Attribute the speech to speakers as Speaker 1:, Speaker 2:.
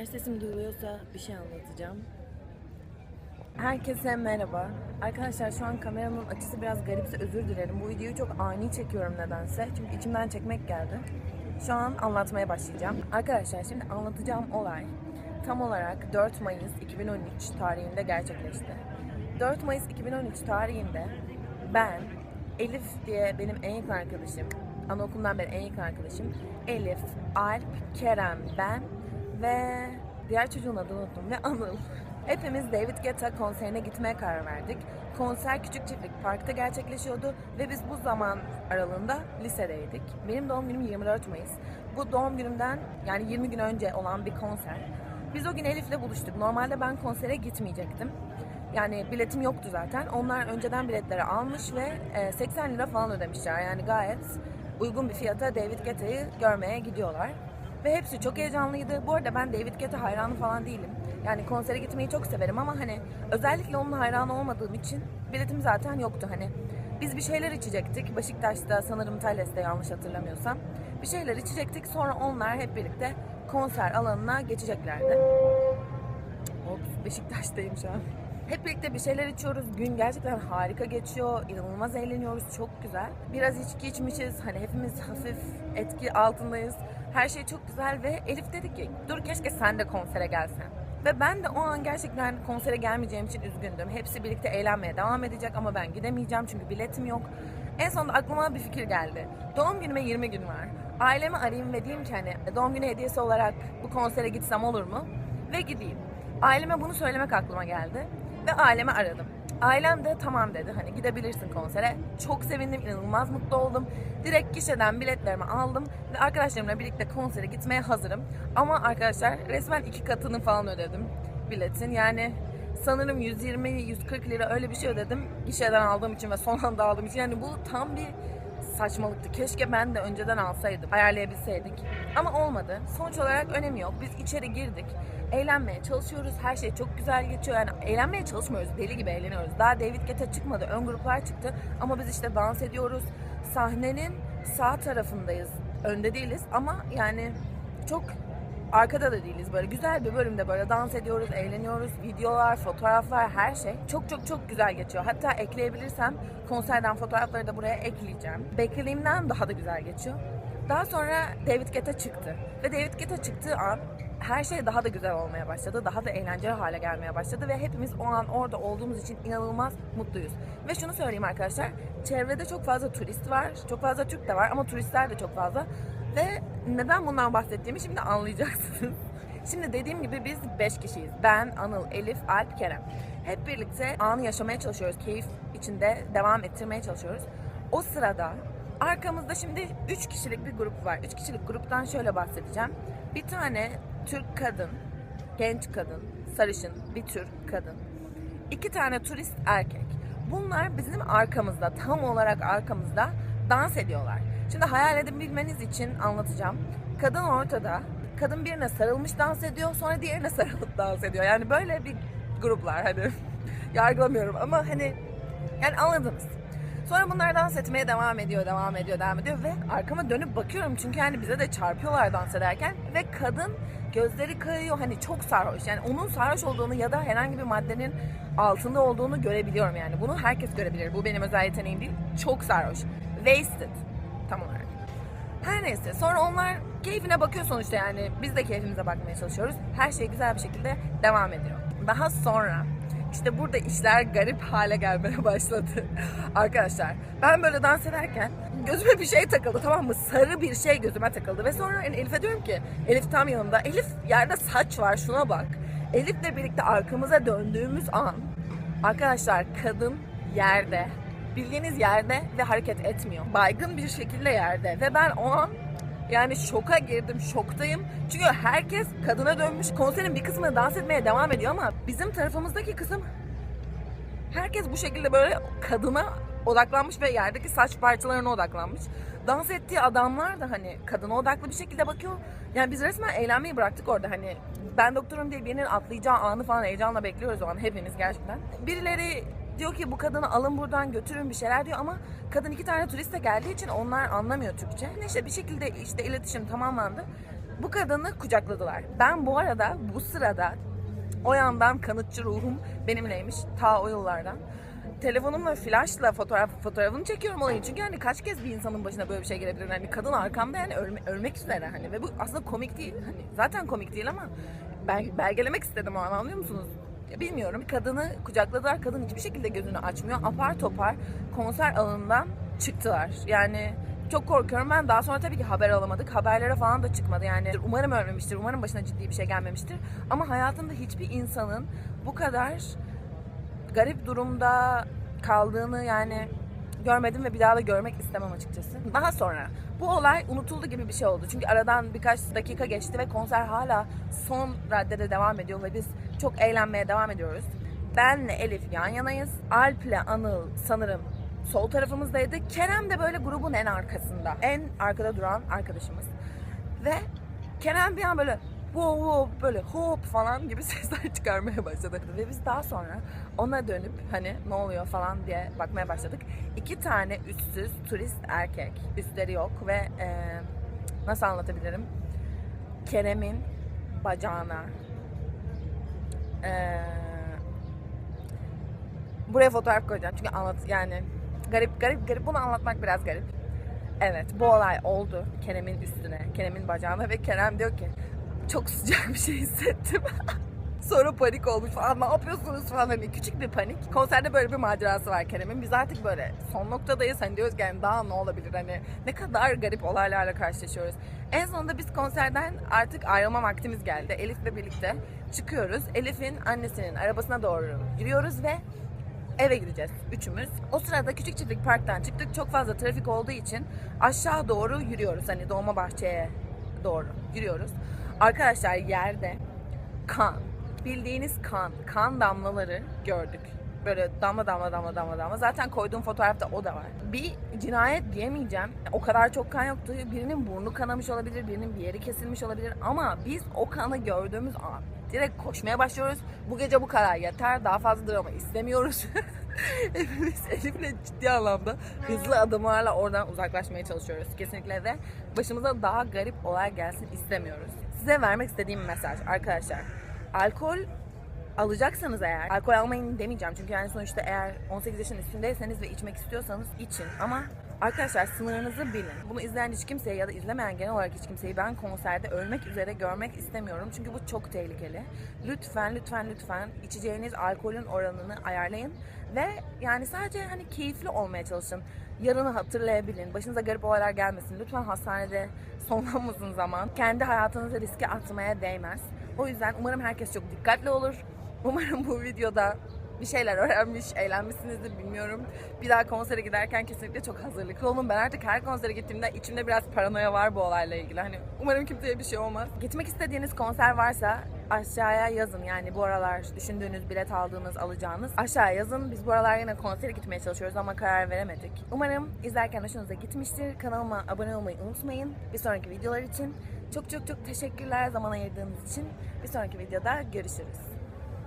Speaker 1: Eğer sesim duyuluyorsa bir şey anlatacağım. Herkese merhaba. Arkadaşlar şu an kameramın açısı biraz garipse özür dilerim. Bu videoyu çok ani çekiyorum nedense. Çünkü içimden çekmek geldi. Şu an anlatmaya başlayacağım. Arkadaşlar şimdi anlatacağım olay tam olarak 4 Mayıs 2013 tarihinde gerçekleşti. 4 Mayıs 2013 tarihinde ben, Elif diye benim en yakın arkadaşım, anaokulundan beri en yakın arkadaşım, Elif, Alp, Kerem, ben ve diğer çocuğun adını unuttum ve Anıl. Hepimiz David Guetta konserine gitmeye karar verdik. Konser Küçük Çiftlik Park'ta gerçekleşiyordu ve biz bu zaman aralığında lisedeydik. Benim doğum günüm 24 Mayıs. Bu doğum günümden yani 20 gün önce olan bir konser. Biz o gün Elif'le buluştuk. Normalde ben konsere gitmeyecektim. Yani biletim yoktu zaten. Onlar önceden biletleri almış ve e, 80 lira falan ödemişler. Yani gayet uygun bir fiyata David Guetta'yı görmeye gidiyorlar. Ve hepsi çok heyecanlıydı. Bu arada ben David Guetta hayranı falan değilim. Yani konsere gitmeyi çok severim ama hani özellikle onun hayranı olmadığım için biletim zaten yoktu. Hani biz bir şeyler içecektik. Beşiktaş'ta sanırım Thales'te yanlış hatırlamıyorsam. Bir şeyler içecektik. Sonra onlar hep birlikte konser alanına geçeceklerdi. Ops, Beşiktaş'tayım şu an. Hep birlikte bir şeyler içiyoruz. Gün gerçekten harika geçiyor. İnanılmaz eğleniyoruz. Çok güzel. Biraz içki içmişiz. Hani hepimiz hafif etki altındayız. Her şey çok güzel ve Elif dedi ki dur keşke sen de konsere gelsen. Ve ben de o an gerçekten konsere gelmeyeceğim için üzgündüm. Hepsi birlikte eğlenmeye devam edecek ama ben gidemeyeceğim çünkü biletim yok. En sonunda aklıma bir fikir geldi. Doğum günüme 20 gün var. Ailemi arayayım ve diyeyim ki hani doğum günü hediyesi olarak bu konsere gitsem olur mu? Ve gideyim. Aileme bunu söylemek aklıma geldi. Ve ailemi aradım. Ailem de tamam dedi hani gidebilirsin konsere. Çok sevindim, inanılmaz mutlu oldum. Direkt gişeden biletlerimi aldım ve arkadaşlarımla birlikte konsere gitmeye hazırım. Ama arkadaşlar resmen iki katını falan ödedim biletin. Yani sanırım 120-140 lira öyle bir şey ödedim. Gişeden aldığım için ve son anda aldığım için. Yani bu tam bir saçmalıktı. Keşke ben de önceden alsaydım, ayarlayabilseydik. Ama olmadı. Sonuç olarak önemi yok. Biz içeri girdik. Eğlenmeye çalışıyoruz. Her şey çok güzel geçiyor. Yani eğlenmeye çalışmıyoruz. Deli gibi eğleniyoruz. Daha David Guetta çıkmadı. Ön gruplar çıktı. Ama biz işte dans ediyoruz. Sahnenin sağ tarafındayız. Önde değiliz ama yani çok arkada da değiliz. Böyle güzel bir bölümde böyle dans ediyoruz, eğleniyoruz. Videolar, fotoğraflar, her şey çok çok çok güzel geçiyor. Hatta ekleyebilirsem konserden fotoğrafları da buraya ekleyeceğim. Beklediğimden daha da güzel geçiyor. Daha sonra David Guetta çıktı. Ve David Guetta çıktığı an her şey daha da güzel olmaya başladı. Daha da eğlenceli hale gelmeye başladı ve hepimiz o an orada olduğumuz için inanılmaz mutluyuz. Ve şunu söyleyeyim arkadaşlar, çevrede çok fazla turist var, çok fazla Türk de var ama turistler de çok fazla. Ve neden bundan bahsettiğimi şimdi anlayacaksınız. Şimdi dediğim gibi biz 5 kişiyiz. Ben, Anıl, Elif, Alp, Kerem. Hep birlikte anı yaşamaya çalışıyoruz. Keyif içinde devam ettirmeye çalışıyoruz. O sırada arkamızda şimdi 3 kişilik bir grup var. 3 kişilik gruptan şöyle bahsedeceğim. Bir tane Türk kadın, genç kadın, sarışın bir Türk kadın. İki tane turist erkek. Bunlar bizim arkamızda, tam olarak arkamızda dans ediyorlar. Şimdi hayal edebilmeniz için anlatacağım. Kadın ortada, kadın birine sarılmış dans ediyor, sonra diğerine sarılıp dans ediyor. Yani böyle bir gruplar hani yargılamıyorum ama hani yani anladınız. Sonra bunlar dans etmeye devam ediyor, devam ediyor, devam ediyor ve arkama dönüp bakıyorum çünkü yani bize de çarpıyorlar dans ederken ve kadın gözleri kayıyor hani çok sarhoş. Yani onun sarhoş olduğunu ya da herhangi bir maddenin altında olduğunu görebiliyorum yani. Bunu herkes görebilir. Bu benim özel yeteneğim değil. Çok sarhoş. Wasted tam olarak. Her neyse sonra onlar keyfine bakıyor sonuçta yani biz de keyfimize bakmaya çalışıyoruz. Her şey güzel bir şekilde devam ediyor. Daha sonra işte burada işler garip hale gelmeye başladı. Arkadaşlar ben böyle dans ederken gözüme bir şey takıldı tamam mı? Sarı bir şey gözüme takıldı ve sonra yani Elif'e diyorum ki Elif tam yanımda. Elif yerde saç var şuna bak. Elif'le birlikte arkamıza döndüğümüz an arkadaşlar kadın yerde bildiğiniz yerde ve hareket etmiyor. Baygın bir şekilde yerde ve ben o an yani şoka girdim, şoktayım. Çünkü herkes kadına dönmüş. Konserin bir kısmını dans etmeye devam ediyor ama bizim tarafımızdaki kısım herkes bu şekilde böyle kadına odaklanmış ve yerdeki saç parçalarına odaklanmış. Dans ettiği adamlar da hani kadına odaklı bir şekilde bakıyor. Yani biz resmen eğlenmeyi bıraktık orada hani ben doktorum diye birinin atlayacağı anı falan heyecanla bekliyoruz o an hepimiz gerçekten. Birileri diyor ki bu kadını alın buradan götürün bir şeyler diyor ama kadın iki tane turiste geldiği için onlar anlamıyor Türkçe. Neyse bir şekilde işte iletişim tamamlandı. Bu kadını kucakladılar. Ben bu arada bu sırada o yandan kanıtçı ruhum benimleymiş ta o yıllardan. Telefonumla flaşla fotoğraf fotoğrafını çekiyorum olayı. Çünkü hani kaç kez bir insanın başına böyle bir şey gelebilir. Hani kadın arkamda yani ölme- ölmek üzere hani ve bu aslında komik değil. Hani zaten komik değil ama bel- belgelemek istedim o an anlıyor musunuz? Bilmiyorum. Kadını kucakladılar. Kadın hiçbir şekilde gözünü açmıyor. Apar topar konser alanından çıktılar. Yani çok korkuyorum. Ben daha sonra tabii ki haber alamadık. Haberlere falan da çıkmadı. Yani umarım ölmemiştir. Umarım başına ciddi bir şey gelmemiştir. Ama hayatımda hiçbir insanın bu kadar garip durumda kaldığını yani görmedim ve bir daha da görmek istemem açıkçası. Daha sonra bu olay unutuldu gibi bir şey oldu. Çünkü aradan birkaç dakika geçti ve konser hala son raddede devam ediyor ve biz çok eğlenmeye devam ediyoruz. Benle Elif yan yanayız. Alp'le Anıl sanırım sol tarafımızdaydı. Kerem de böyle grubun en arkasında. En arkada duran arkadaşımız. Ve Kerem bir an böyle wow wow böyle hop falan gibi sesler çıkarmaya başladı. Ve biz daha sonra ona dönüp hani ne oluyor falan diye bakmaya başladık. İki tane üstsüz turist erkek. Üstleri yok ve e, nasıl anlatabilirim? Kerem'in bacağına e, buraya fotoğraf koyacağım çünkü anlat yani garip garip garip bunu anlatmak biraz garip. Evet bu olay oldu Kerem'in üstüne, Kerem'in bacağına ve Kerem diyor ki çok sıcak bir şey hissettim. Sonra panik olmuş falan ne yapıyorsunuz falan hani küçük bir panik. Konserde böyle bir macerası var Kerem'in. Biz artık böyle son noktadayız hani diyoruz ki yani daha ne olabilir hani ne kadar garip olaylarla karşılaşıyoruz. En sonunda biz konserden artık ayrılma vaktimiz geldi. Elif'le birlikte çıkıyoruz. Elif'in annesinin arabasına doğru yürüyoruz ve eve gideceğiz üçümüz. O sırada Küçük Çiftlik Park'tan çıktık. Çok fazla trafik olduğu için aşağı doğru yürüyoruz. Hani Doğma Bahçe'ye doğru yürüyoruz. Arkadaşlar yerde kan, bildiğiniz kan, kan damlaları gördük. Böyle damla damla damla damla damla. Zaten koyduğum fotoğrafta o da var. Bir cinayet diyemeyeceğim. O kadar çok kan yoktu. Birinin burnu kanamış olabilir, birinin bir yeri kesilmiş olabilir. Ama biz o kanı gördüğümüz an direkt koşmaya başlıyoruz. Bu gece bu kadar yeter. Daha fazla drama istemiyoruz. Hepimiz Elif'le ciddi anlamda hızlı adımlarla oradan uzaklaşmaya çalışıyoruz kesinlikle ve başımıza daha garip olay gelsin istemiyoruz. Size vermek istediğim mesaj arkadaşlar. Alkol alacaksanız eğer, alkol almayın demeyeceğim çünkü yani sonuçta eğer 18 yaşın üstündeyseniz ve içmek istiyorsanız için ama arkadaşlar sınırınızı bilin. Bunu izleyen hiç kimseyi ya da izlemeyen genel olarak hiç kimseyi ben konserde ölmek üzere görmek istemiyorum çünkü bu çok tehlikeli. Lütfen lütfen lütfen içeceğiniz alkolün oranını ayarlayın ve yani sadece hani keyifli olmaya çalışın. Yarını hatırlayabilin. Başınıza garip olaylar gelmesin. Lütfen hastanede sonlanmasın zaman. Kendi hayatınızı riske atmaya değmez. O yüzden umarım herkes çok dikkatli olur. Umarım bu videoda bir şeyler öğrenmiş, eğlenmişsinizdir bilmiyorum. Bir daha konsere giderken kesinlikle çok hazırlıklı olun. Ben artık her konsere gittiğimde içimde biraz paranoya var bu olayla ilgili. Hani umarım kimseye bir şey olmaz. Gitmek istediğiniz konser varsa aşağıya yazın. Yani bu aralar düşündüğünüz, bilet aldığınız, alacağınız aşağıya yazın. Biz bu aralar yine konsere gitmeye çalışıyoruz ama karar veremedik. Umarım izlerken hoşunuza gitmiştir. Kanalıma abone olmayı unutmayın. Bir sonraki videolar için çok çok çok teşekkürler zaman ayırdığınız için. Bir sonraki videoda görüşürüz.